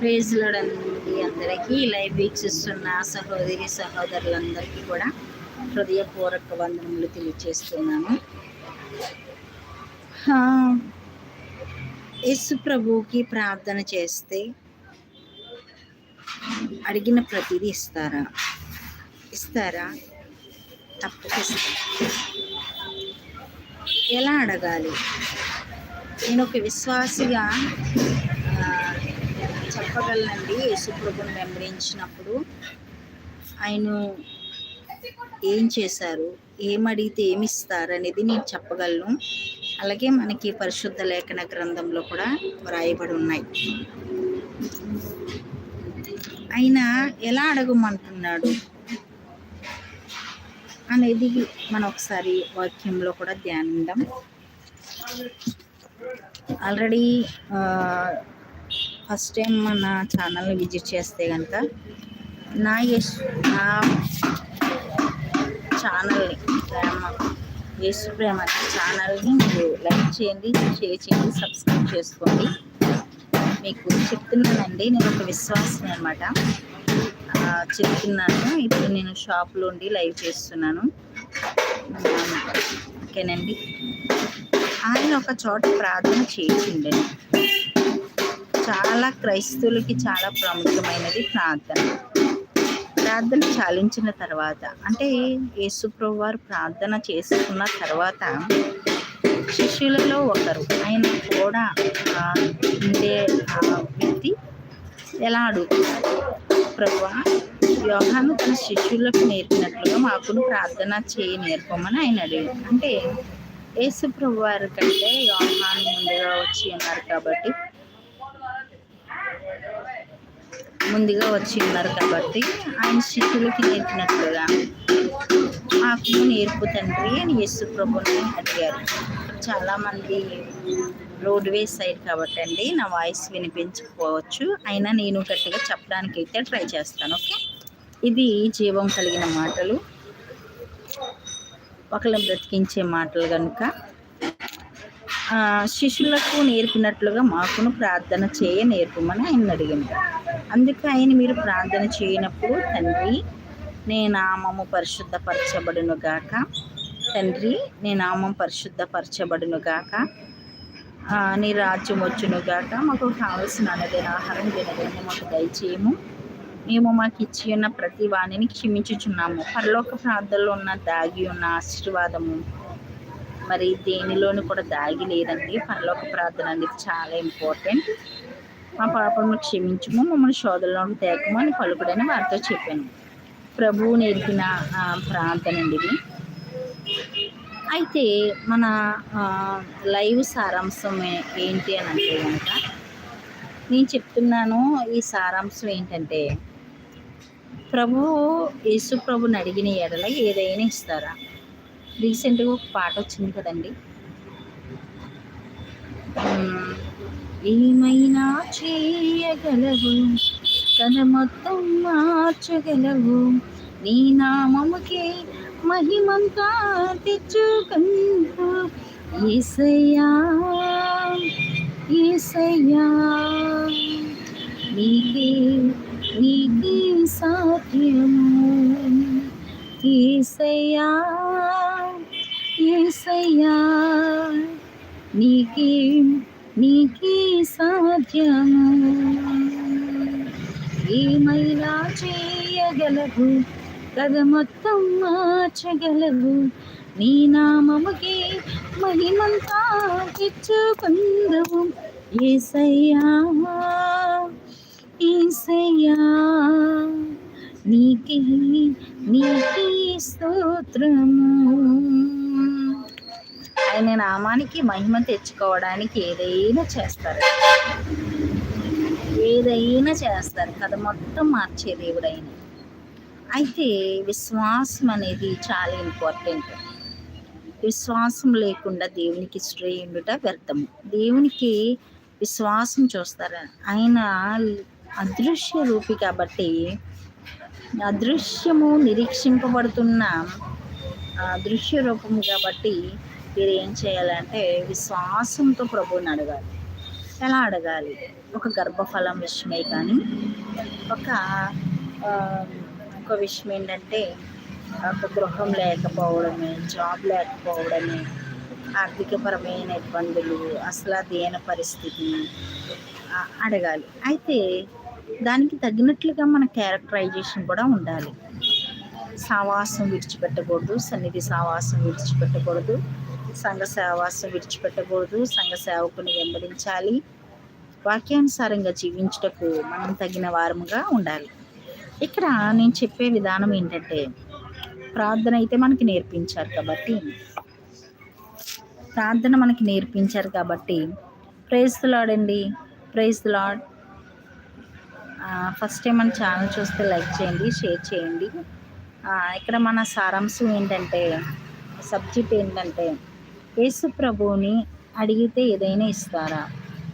ప్రేజ్లడండి అందరికీ లైవ్ వీక్షిస్తున్న సహోదరి సహోదరులందరికీ కూడా హృదయపూర్వక వందనములు తెలియచేస్తున్నాను. యేసు ప్రభువుకి ప్రార్థన చేస్తే అడిగిన ప్రతిదీ ఇస్తారా? ఇస్తారా? తప్పక ఎలా అడగాలి? నేను ఒక విశ్వాసిగా చెప్పగలనండి యేసుప్రభుని వెంబడించినప్పుడు. ఆయన ఏం చేశారు? ఏం అడిగితే ఏమి ఇస్తారు అనేది నేను చెప్పగలను. అలాగే మనకి పరిశుద్ధ లేఖన గ్రంథంలో కూడా వ్రాయబడి ఉన్నాయి. ఆయన ఎలా అడగమంటున్నాడు? అనేది మనం ఒకసారి వాక్యంలో కూడా ధ్యానిద్దాం. ఆల్రెడీ ఫస్ట్ టైం మన ఛానల్ని విజిట్ చేస్తే కనుక నా యశ్ నా ఛానల్ని ప్రేమ యేసు ప్రేమ ఛానల్ని మీరు లైక్ చేయండి షేర్ చేయండి సబ్స్క్రైబ్ చేసుకోండి. మీకు చెప్తున్నానండి నేను ఒక విశ్వాసం అనమాట చెప్తున్నాను ఇప్పుడు నేను షాప్లో ఉండి లైవ్ చేస్తున్నాను. ఓకేనండి. ఆయన ఒక చోట ప్రార్థన చేసిండే చాలా క్రైస్తవులకి చాలా ప్రాముఖ్యమైనది ప్రార్థన. ప్రార్థన చాలించిన తర్వాత అంటే యేసుప్రభు వారు ప్రార్థన చేసుకున్న తర్వాత శిష్యులలో ఒకరు ఆయన కూడా ఉండే ఆ వ్యక్తి ఎలా అడుగుతున్నారు ప్రభువా యోహాను తన శిష్యులకు నేర్పినట్లుగా మాకును ప్రార్థన చేయి నేర్పమని ఆయన అడిగారు అంటే యేసు ప్రభు వారి కంటే యోహాను ముందుగా వచ్చి ఉన్నారు కాబట్టి ముందుగా వచ్చి ఉన్నారు కాబట్టి ఆయన శిష్యులకి నేర్పినట్లుగా. మాకు నేర్పు తండ్రి అని యేసు ప్రభుని అడిగారు. చాలామంది రోడ్వే సైడ్ కాబట్టి అండి నా వాయిస్ వినిపించకపోవచ్చు అయినా నేను గట్టిగా చెప్పడానికి అయితే ట్రై చేస్తాను ఓకే? ఇది జీవం కలిగిన మాటలు. ఒకళ్ళని బ్రతికించే మాటలు కనుక శిష్యులకు నేర్పినట్లుగా మాకును ప్రార్థన చేయ నేర్పమని ఆయన అడిగింది. అందుకే ఆయన మీరు ప్రార్థన చేయనప్పుడు తండ్రి నీ నామము పరిశుద్ధపరచబడును గాక తండ్రి నీ నామం పరిశుద్ధపరచబడును గాక నీ రాజ్యం వచ్చును గాక మాకు కావలసిన అన్నదైన ఆహారం దినదిన మాకు దయచేయము. మేము మాకు ఇచ్చి ఉన్న ప్రతి వాణిని క్షమించుచున్నాము. పరలోక ప్రార్థనలో ఉన్న దాగి ఉన్న ఆశీర్వాదము మరి దేనిలోనూ కూడా దాగి లేదండి. పరలోక ప్రార్థన అనేది చాలా ఇంపార్టెంట్. మా పాపను క్షమించము మమ్మల్ని శోధనలోకి తేకము అని పలుకుడని వారితో చెప్పాను. ప్రభువు నేర్పిన ప్రార్థన అండి ఇది. అయితే మన లైవ్ సారాంశం ఏంటి అని అంటే కనుక నేను చెప్తున్నాను ఈ సారాంశం ఏంటంటే ప్రభు యేసు ప్రభుని అడిగిన ఎడల ఏదైనా ఇస్తారా? రీసెంట్గా ఒక పాట వచ్చింది కదండి. ఏమైనా చేయగలవు? తన మొత్తం మార్చగలవు. నీ నామముకే మహిమంతా తెచ్చుకుంటూ ఏసయ్యా ఏసయ్యా. నీకే నీకే సాధ్యము. ఏసయ్యా. ఏసయ్యా నీకే నీకే సాధ్యము? ఏమైనా చేయగలవు? కథ మొత్తం మార్చగలవు? నీ నామముకి మహిమంతా తెచ్చుకుందవు ఏసయ్యా ఏసయ్యా నీకే నీకే స్తోత్రము. ఆయన నామానికి మహిమ తెచ్చుకోవడానికి ఏదైనా చేస్తారు. ఏదైనా చేస్తారు. కథ మొత్తం మార్చే దేవుడైన. అయితే విశ్వాసం అనేది చాలా ఇంపార్టెంట్. విశ్వాసం లేకుండా దేవునికి శ్రేయుండుట వ్యర్థము. దేవునికి విశ్వాసం చూస్తారు. ఆయన అదృశ్య రూపి కాబట్టి అదృశ్యము నిరీక్షింపబడుతున్న దృశ్య రూపము కాబట్టి మీరు ఏం చేయాలంటే విశ్వాసంతో ప్రభువుని అడగాలి. ఎలా అడగాలి? ఒక గర్భఫలం విషయమే కానీ ఒక ఒక విషయం ఏంటంటే ఒక గృహం లేకపోవడమే జాబ్ లేకపోవడమే ఆర్థికపరమైన ఇబ్బందులు అసలు దేన పరిస్థితి అడగాలి. అయితే దానికి తగినట్లుగా మన క్యారెక్టరైజేషన్ కూడా ఉండాలి. సావాసం విడిచిపెట్టకూడదు సన్నిధి సావాసం విడిచిపెట్టకూడదు. సంఘ సేవాసం విడిచిపెట్టకూడదు. సంఘ సేవకుని వెంబడించాలి. వాక్యానుసారంగా జీవించుటకు మనం తగిన వారముగా ఉండాలి. ఇక్కడ నేను చెప్పే విధానం ఏంటంటే ప్రార్థన అయితే మనకి నేర్పించారు కాబట్టి ప్రార్థన మనకి నేర్పించారు కాబట్టి ప్రైజ్ లాడ్ అండి. ప్రైజ్ లాడ్ ఫస్ట్ టైం మన ఛానల్ చూస్తే లైక్ చేయండి షేర్ చేయండి. ఇక్కడ మన సారాంశం ఏంటంటే సబ్జెక్ట్ ఏంటంటే యేసు ప్రభువుని అడిగితే ఏదైనా ఇస్తారా?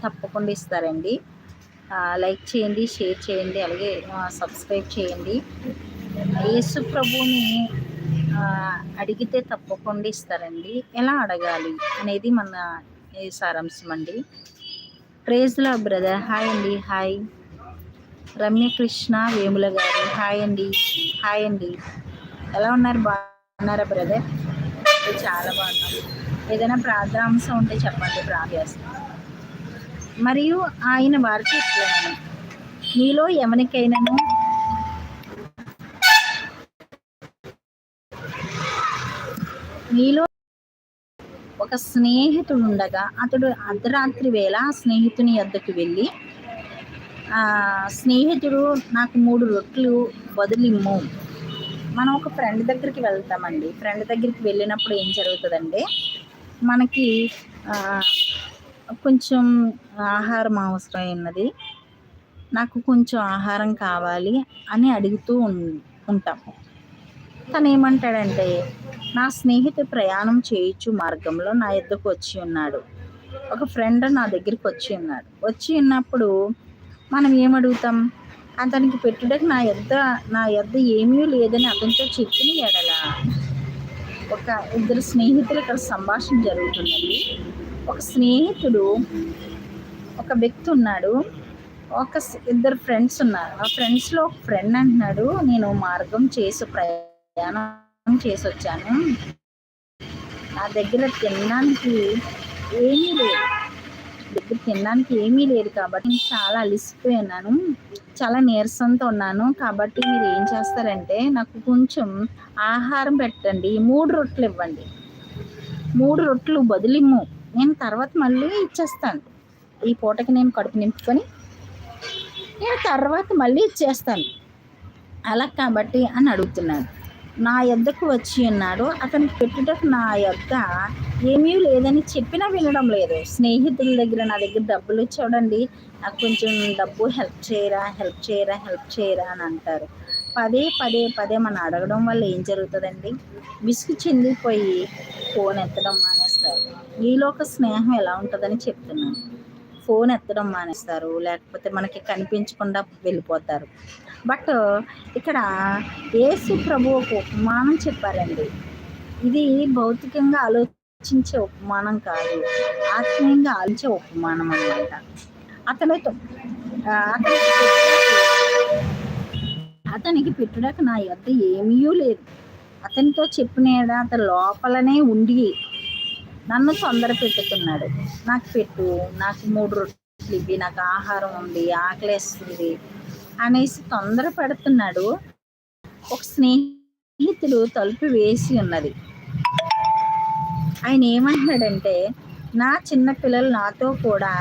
తప్పకుండా ఇస్తారండి. లైక్ చేయండి షేర్ చేయండి అలాగే సబ్స్క్రైబ్ చేయండి. యేసు ప్రభువుని అడిగితే తప్పకుండా ఇస్తారండి. ఎలా అడగాలి అనేది మన సారాంశం అండి. Praise Lord brother. హాయ్ అండి హాయ్. రమ్యకృష్ణ వేముల గారు. హాయ్ అండి హాయ్ అండి. ఎలా ఉన్నారు? బాగున్నారా బ్రదర్? చాలా బాగున్నాం. ఏదైనా ప్రార్థనాంశం ఉంటే చెప్పండి ప్రార్థన మరియు ఆయన వారికి ఇట్లా మీలో ఎవరికైనాను మీలో ఒక స్నేహితుడు ఉండగా అతడు అర్ధరాత్రి వేళ ఆ స్నేహితుని వద్దకు వెళ్ళి స్నేహితుడు నాకు మూడు రొట్లు వదిలిమ్ము. మనం ఒక ఫ్రెండ్ దగ్గరికి వెళ్తామండి. ఫ్రెండ్ దగ్గరికి వెళ్ళినప్పుడు ఏం జరుగుతుందంటే మనకి కొంచెం ఆహారం అవసరం ఉన్నది నాకు కొంచెం ఆహారం కావాలి అని అడుగుతూ ఉం- ఉంటాం. తను ఏమంటాడంటే నా స్నేహితుడు ప్రయాణం చేయొచ్చు మార్గంలో నా ఎద్దకు వచ్చి ఉన్నాడు. ఒక ఫ్రెండ్ నా దగ్గరికి వచ్చి ఉన్నాడు. వచ్చి ఉన్నప్పుడు మనం ఏమడుగుతాం? అతనికి పెట్టుటకు నా ఎద్ద నా ఎద్ద ఏమీ లేదని అతనితో చెప్పిన ఎడల ఒక ఇద్దరు స్నేహితులు ఇక్కడ సంభాషణ జరుగుతున్నది ఒక స్నేహితుడు ఒక వ్యక్తి ఉన్నాడు. ఒక ఇద్దరు ఫ్రెండ్స్ ఉన్నారు. ఆ ఫ్రెండ్స్లో ఒక ఫ్రెండ్ అంటున్నాడు నేను మార్గం చేసి ప్రయాణం చేసి వచ్చాను నా దగ్గర తినడానికి ఏమీ లేదు. దగ్గర తినడానికి ఏమీ లేదు కాబట్టి నేను చాలా అలిసిపోయినాను. చాలా నీరసంతో ఉన్నాను. కాబట్టి మీరు ఏం చేస్తారంటే నాకు కొంచెం ఆహారం పెట్టండి. మూడు రొట్టెలు ఇవ్వండి. మూడు రొట్టెలు బదులిమ్ము నేను తర్వాత మళ్ళీ ఇచ్చేస్తాను. ఈ పూటకి నేను కడుపు నింపుకొని నేను తర్వాత మళ్ళీ ఇచ్చేస్తాను. అలా కాబట్టి అని అడుగుతున్నాను. నా యొద్దకు వచ్చి ఉన్నాడు అతనికి పెట్టుటకు నా యొద్ద ఏమీ లేదని చెప్పినా వినడం లేదు. స్నేహితుల దగ్గర నా దగ్గర డబ్బులు చూడండి నాకు కొంచెం డబ్బు హెల్ప్ చేయరా హెల్ప్ చేయరా హెల్ప్ చేయరా అని అంటారు. పదే పదే పదే మనం అడగడం వల్ల ఏం జరుగుతుందండి? విసుగు చెందిపోయి ఫోన్ ఎత్తడం మానేస్తారు. ఈలోక ఒక స్నేహం ఎలా ఉంటుందని చెప్తున్నాను. ఫోన్ ఎత్తడం మానేస్తారు. లేకపోతే మనకి కనిపించకుండా వెళ్ళిపోతారు. బట్ ఇక్కడ యేసు ప్రభు ఒక ఉపమానం చెప్పారండి ఇది భౌతికంగా ఆలోచించే ఉపమానం కాదు. ఆత్మీయంగా ఆలోచించే ఉపమానం అన్నమాట. అతనితో అతనికి పెట్టుటకు- నా యొద్ద ఏమీ లేదు. అతనితో చెప్పిన అతని లోపలనే ఉండి నన్ను తొందర పెట్టుతున్నాడు నాకు పెట్టు నాకు మూడు రొట్టెలు ఇవి నాకు ఆహారం ఉంది ఆకలేస్తుంది అనేసి తొందర పెడుతున్నాడు. ఒక స్నేహితుడు తలుపు వేసి ఉన్నది. ఆయన ఏమంటున్నాడంటే నా చిన్న పిల్లలు నాతో కూడా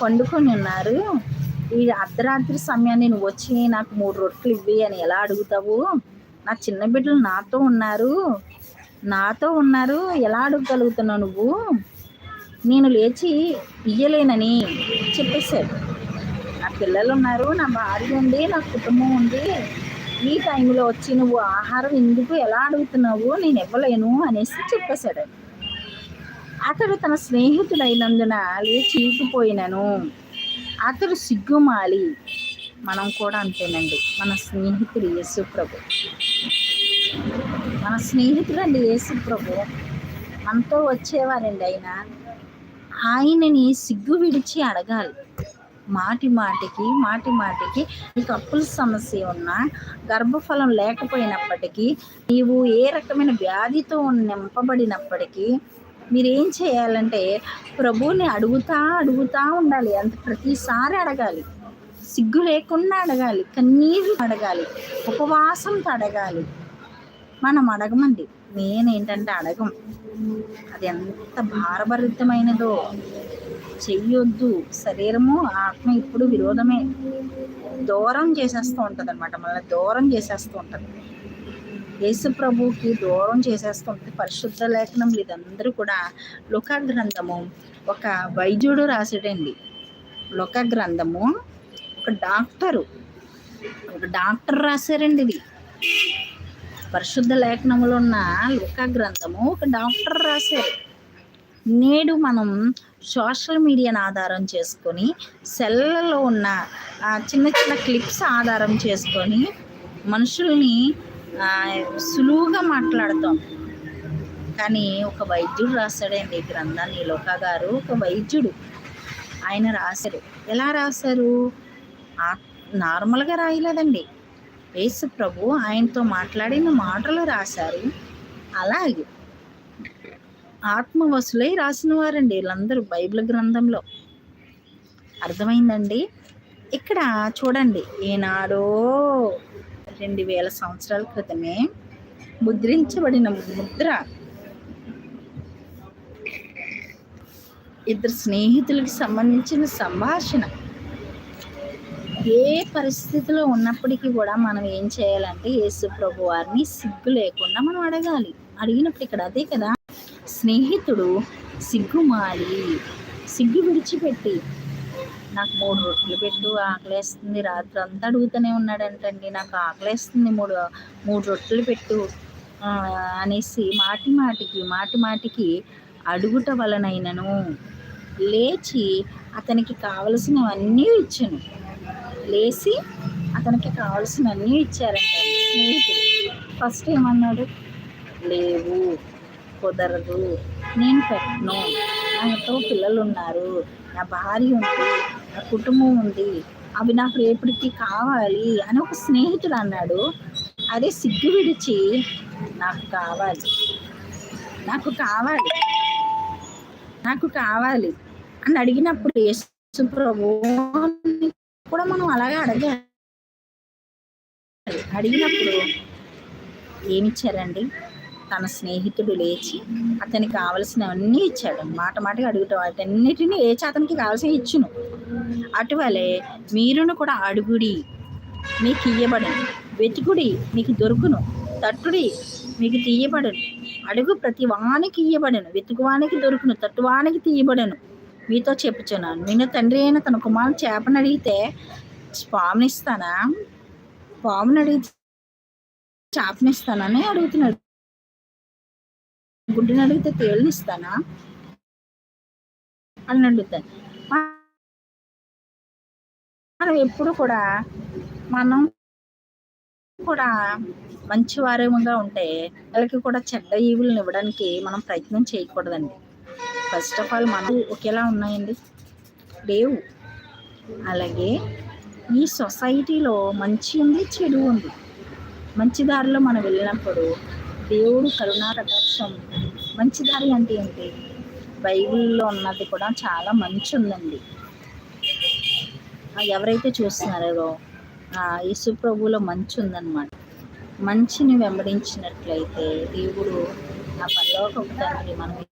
పండుకొని ఉన్నారు. ఈ అర్ధరాత్రి సమయాన్ని నువ్వు వచ్చి నాకు మూడు రొట్టెలు ఇవ్వి అని ఎలా అడుగుతావు? నా చిన్న బిడ్డలు నాతో ఉన్నారు. నాతో ఉన్నారు. ఎలా అడగగలుగుతున్నావు నువ్వు? నేను లేచి ఇయ్యలేనని చెప్పేశాడు. నా పిల్లలు ఉన్నారు నా భార్య ఉంది నా కుటుంబం ఉంది. ఈ టైంలో వచ్చి నువ్వు ఆహారం ఎందుకు ఎలా అడుగుతున్నావు నేను ఇవ్వలేను అనేసి చెప్పేశాడు. అతడు తన స్నేహితుడైనందున లేచిపోయినను అతడు సిగ్గుమాలి. మనం కూడా అంతేనండి. మన స్నేహితుడు యేసు ప్రభు మన స్నేహితుడండి యేసు ప్రభు మనతో వచ్చేవారండి ఆయన. ఆయనని సిగ్గు విడిచి అడగాలి. మాటి మాటికి మాటి మాటికి నీకు అప్పుల సమస్య ఉన్నా గర్భఫలం లేకపోయినప్పటికీ నీవు ఏ రకమైన వ్యాధితో నింపబడినప్పటికీ మీరేం చేయాలంటే ప్రభువుని అడుగుతా అడుగుతా ఉండాలి. అంత ప్రతిసారి అడగాలి. సిగ్గు లేకుండా అడగాలి. కన్నీరు అడగాలి. ఉపవాసంతో అడగాలి. మనం అడగమండి. నేనేంటంటే అడగం. అది ఎంత భారభరితమైనదో. చెయ్యొద్దు. శరీరము ఆత్మ ఇప్పుడు విరోధమే. దూరం చేసేస్తూ ఉంటుంది అనమాట మళ్ళీ దూరం చేసేస్తూ ఉంటుంది. యేసు ప్రభుకి దూరం చేసేస్తూ ఉంటుంది. పరిశుద్ధ లేఖనం ఇదందరూ కూడా లుక గ్రంథము ఒక వైద్యుడు రాసాడండి. లుక గ్రంథము ఒక డాక్టరు. ఒక డాక్టర్ రాశారండి ఇది. పరిశుద్ధ లేఖనములో ఉన్న లుకా గ్రంథము ఒక డాక్టర్ రాశారు నేడు మనం సోషల్ మీడియాను ఆధారం చేసుకొని సెల్లలో ఉన్న చిన్న చిన్న క్లిప్స్ ఆధారం చేసుకొని మనుషుల్ని సులువుగా మాట్లాడతాం. కానీ ఒక వైద్యుడు రాశాడండి ఈ గ్రంథాన్ని. లోకా గారు ఒక వైద్యుడు. ఆయన రాశారు. ఎలా రాశారు? ఆ- నార్మల్గా రాయలేదండి. యేసు ప్రభు ఆయనతో మాట్లాడిన మాటలు రాశారు. అలాగే ఆత్మవసులై రాసిన వారండి వీళ్ళందరూ బైబిల్ గ్రంథంలో. అర్థమైందండి? ఇక్కడ చూడండి ఈనాడో రెండు వేల సంవత్సరాల క్రితమే ముద్రించబడిన ముద్ర ఇద్దరు స్నేహితులకు సంబంధించిన సంభాషణ. ఏ పరిస్థితిలో ఉన్నప్పటికీ కూడా మనం ఏం చేయాలంటే యేసు ప్రభు వారిని సిగ్గు లేకుండా మనం అడగాలి. అడిగినప్పుడు ఇక్కడ అదే కదా స్నేహితుడు సిగ్గుమాలి సిగ్గు విడిచిపెట్టి నాకు మూడు రొట్టెలు పెట్టు ఆకలేస్తుంది రాత్రి అంతా అడుగుతూనే ఉన్నాడంటండి నాకు ఆకలేస్తుంది మూడు మూడు రొట్టెలు పెట్టు అనేసి మాటి మాటికి మాటి మాటికి అడుగుట వలనైనను లేచి అతనికి కావలసినవన్నీ ఇచ్చాను. లేచి అతనికి కావాల్సినవన్నీ ఇచ్చారంట స్నేహితుడు ఫస్ట్ ఏమన్నాడు? లేవు కుదరదు నేను పెట్టను. నాతో పిల్లలు ఉన్నారు నా భార్య ఉంది నా కుటుంబం ఉంది. అవి నాకు రేపటికి కావాలి అని ఒక స్నేహితుడు అన్నాడు. అదే సిగ్గు విడిచి నాకు కావాలి. నాకు కావాలి. నాకు కావాలి అని అడిగినప్పుడు యేసు ప్రభు కూడా మనం అలాగే అడగాలి. అడిగినప్పుడు ఏమిచ్చారండి? తన స్నేహితుడు లేచి అతనికి కావలసినవన్నీ ఇచ్చాడు. మాట మాటగా అడుగుట వాటన్నిటినీ లేచి అతనికి కావాల్సిన ఇచ్చును. అటువలే మీరును కూడా అడుగుడి. మీకు ఇయ్యబడను. వెతుకుడి మీకు దొరుకును. తట్టుడి మీకు తీయబడను. అడుగు ప్రతి వానికి ఇయ్యబడను. వెతుకువానికి దొరుకును. తట్టువానికి తీయబడను. మీతో చెప్పుచున్నాను. నేను తండ్రి అయిన తన కుమారుడు చేపను అడిగితే పామునిస్తానా? పాముని అడిగితే చేపనిస్తానని అడుగుతున్నాడు. గుడ్డుని అడిగితే తేలినిస్తానా? అని అడుగుతాను మనం ఎప్పుడు కూడా మనం కూడా మంచి వారముగా ఉంటే వాళ్ళకి కూడా చెడ్డ ఈవులను ఇవ్వడానికి మనం ప్రయత్నం చేయకూడదండి. ఫస్ట్ ఆఫ్ ఆల్ మనం ఒకేలా ఉన్నాయండి. లేవు. అలాగే ఈ సొసైటీలో మంచి ఉంది చెడు ఉంది. మంచి దారిలో మనం వెళ్ళినప్పుడు దేవుడు కరుణా కటాక్షం మంచి దారి అంటే ఏంటి? బైబిల్లో ఉన్నది కూడా చాలా మంచి ఉందండి. ఎవరైతే చూస్తున్నారో ఆ యేసు ప్రభువులో మంచి ఉందన్నమాట. మంచిని వెంబడించినట్లయితే దేవుడు ఆ పరలోక తండ్రి మనం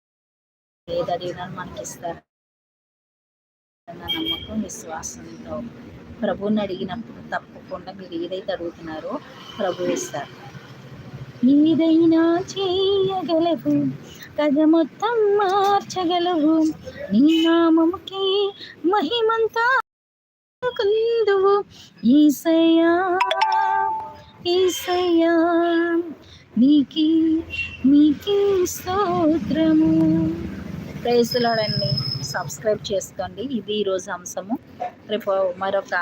ఏది మనకి ఇస్తారు నమ్మకం విశ్వాసంతో ప్రభువుని అడిగినప్పుడు తప్పకుండా మీరు ఏదైతే అడుగుతున్నారో ప్రభు ఇస్తారు. ఏదైనా చేయగలవు కథ మొత్తం మార్చగలవు. నీ నామముకి మహిమంతా కుందువు. ఈసయ్యా ఈసయ్యా నీకి నీకి స్తోత్రము. ప్రేసులాడండి సబ్స్క్రైబ్ చేసుకోండి. ఇది ఈరోజు అంశము. రేపు మరొక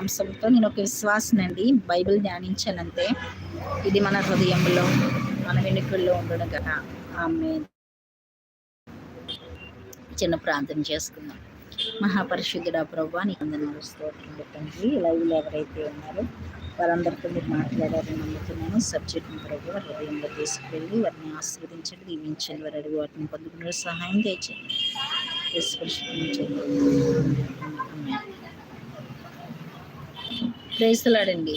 అంశంతో నేను ఒక విశ్వాసనండి. బైబిల్ ధ్యానించానంతే. ఇది మన హృదయంలో మన వెనుకల్లో ఉండడం కదా ఆమె చిన్న ప్రార్థన చేసుకుందాం. మహాపరిశుద్ధుడా ప్రభా నీకు అందరూ స్తోత్రం తండ్రి లైవ్లో ఎవరైతే ఉన్నారో వారందరితో మీరు మాట్లాడారని నమ్ముతున్నాను. సబ్జెక్ట్ని ప్రభు హృదయంలో తీసుకెళ్ళి వారిని ఆశీర్వదించండి దీవించండి వారి అడిగి వాటిని పొందుకునే సహాయం తెచ్చండి ప్రేసలాడండి